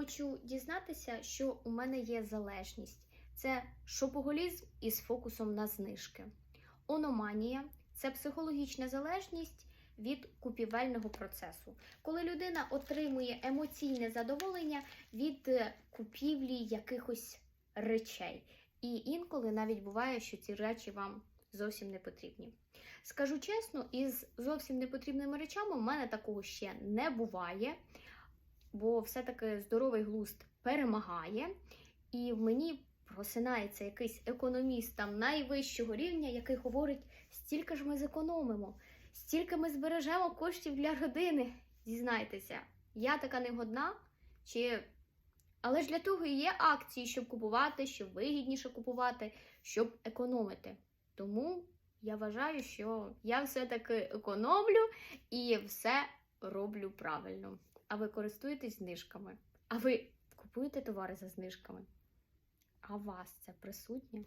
хочу дізнатися, що у мене є залежність. Це шопоголізм із фокусом на знижки. Ономанія це психологічна залежність від купівельного процесу, коли людина отримує емоційне задоволення від е, купівлі якихось речей. І інколи навіть буває, що ці речі вам зовсім не потрібні. Скажу чесно, із зовсім непотрібними речами у мене такого ще не буває, бо все-таки здоровий глузд перемагає, і в мені просинається якийсь економіст там найвищого рівня, який говорить, стільки ж ми зекономимо, стільки ми збережемо коштів для родини. Зізнайтеся, я така негодна, чи але ж для того і є акції, щоб купувати, щоб вигідніше купувати, щоб економити. Тому я вважаю, що я все-таки економлю і все роблю правильно. А ви користуєтесь знижками? А ви купуєте товари за знижками? А вас це присутнє?